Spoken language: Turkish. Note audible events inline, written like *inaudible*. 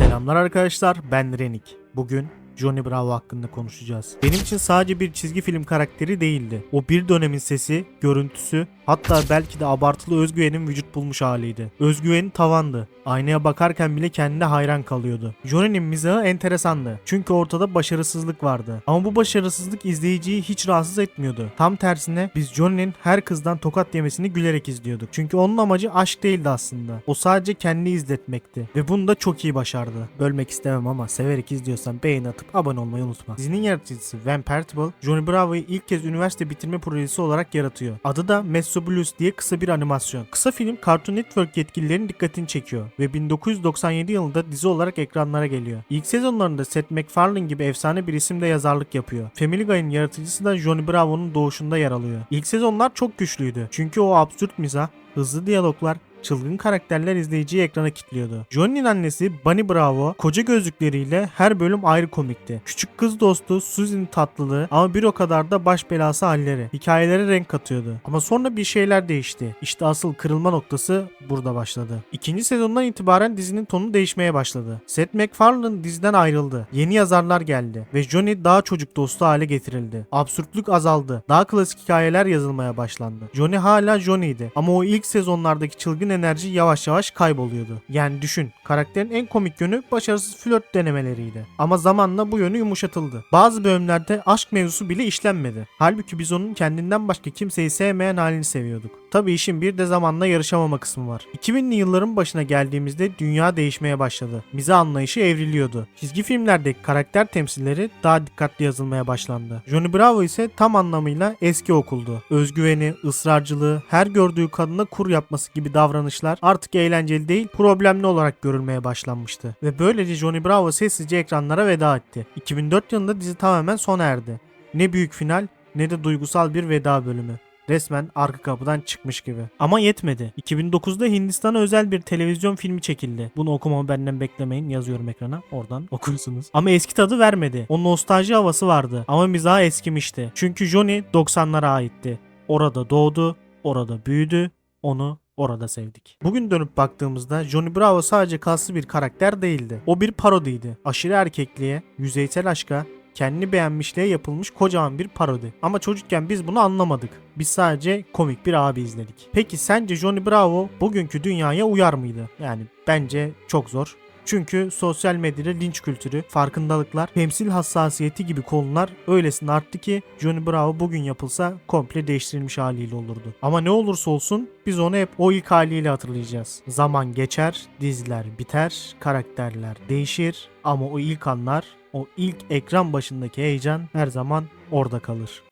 Selamlar arkadaşlar ben Renik. Bugün Johnny Bravo hakkında konuşacağız. Benim için sadece bir çizgi film karakteri değildi. O bir dönemin sesi, görüntüsü, hatta belki de abartılı özgüvenin vücut bulmuş haliydi. Özgüveni tavandı. Aynaya bakarken bile kendine hayran kalıyordu. Johnny'nin mizahı enteresandı. Çünkü ortada başarısızlık vardı. Ama bu başarısızlık izleyiciyi hiç rahatsız etmiyordu. Tam tersine biz Johnny'nin her kızdan tokat yemesini gülerek izliyorduk. Çünkü onun amacı aşk değildi aslında. O sadece kendini izletmekti. Ve bunu da çok iyi başardı. Bölmek istemem ama severek izliyorsan beğeni atıp abone olmayı unutma. Dizinin yaratıcısı Van Pertable, Johnny Bravo'yu ilk kez üniversite bitirme projesi olarak yaratıyor. Adı da Meso Blues diye kısa bir animasyon. Kısa film Cartoon Network yetkililerinin dikkatini çekiyor ve 1997 yılında dizi olarak ekranlara geliyor. İlk sezonlarında Seth MacFarlane gibi efsane bir isim de yazarlık yapıyor. Family Guy'ın yaratıcısı da Johnny Bravo'nun doğuşunda yer alıyor. İlk sezonlar çok güçlüydü. Çünkü o absürt mizah, hızlı diyaloglar, çılgın karakterler izleyiciyi ekrana kilitliyordu. Johnny'nin annesi Bunny Bravo koca gözlükleriyle her bölüm ayrı komikti. Küçük kız dostu Suzy'nin tatlılığı ama bir o kadar da baş belası halleri. Hikayelere renk katıyordu. Ama sonra bir şeyler değişti. İşte asıl kırılma noktası burada başladı. İkinci sezondan itibaren dizinin tonu değişmeye başladı. Seth MacFarlane diziden ayrıldı. Yeni yazarlar geldi ve Johnny daha çocuk dostu hale getirildi. Absürtlük azaldı. Daha klasik hikayeler yazılmaya başlandı. Johnny hala Johnny'ydi ama o ilk sezonlardaki çılgın enerji yavaş yavaş kayboluyordu. Yani düşün, karakterin en komik yönü başarısız flört denemeleriydi. Ama zamanla bu yönü yumuşatıldı. Bazı bölümlerde aşk mevzusu bile işlenmedi. Halbuki biz onun kendinden başka kimseyi sevmeyen halini seviyorduk. Tabi işin bir de zamanla yarışamama kısmı var. 2000'li yılların başına geldiğimizde dünya değişmeye başladı. Mizah anlayışı evriliyordu. Çizgi filmlerdeki karakter temsilleri daha dikkatli yazılmaya başlandı. Johnny Bravo ise tam anlamıyla eski okuldu. Özgüveni, ısrarcılığı, her gördüğü kadına kur yapması gibi davranışlar artık eğlenceli değil, problemli olarak görülmeye başlanmıştı. Ve böylece Johnny Bravo sessizce ekranlara veda etti. 2004 yılında dizi tamamen sona erdi. Ne büyük final ne de duygusal bir veda bölümü. Resmen arka kapıdan çıkmış gibi. Ama yetmedi. 2009'da Hindistan'a özel bir televizyon filmi çekildi. Bunu okumamı benden beklemeyin. Yazıyorum ekrana. Oradan *laughs* okursunuz. Ama eski tadı vermedi. O nostalji havası vardı. Ama mizahı eskimişti. Çünkü Johnny 90'lara aitti. Orada doğdu, orada büyüdü, onu orada sevdik. Bugün dönüp baktığımızda Johnny Bravo sadece kaslı bir karakter değildi. O bir parodiydi. Aşırı erkekliğe, yüzeysel aşka, kendini beğenmişliğe yapılmış kocaman bir parodi. Ama çocukken biz bunu anlamadık. Biz sadece komik bir abi izledik. Peki sence Johnny Bravo bugünkü dünyaya uyar mıydı? Yani bence çok zor. Çünkü sosyal medyada linç kültürü, farkındalıklar, temsil hassasiyeti gibi konular öylesine arttı ki Johnny Bravo bugün yapılsa komple değiştirilmiş haliyle olurdu. Ama ne olursa olsun biz onu hep o ilk haliyle hatırlayacağız. Zaman geçer, diziler biter, karakterler değişir ama o ilk anlar, o ilk ekran başındaki heyecan her zaman orada kalır.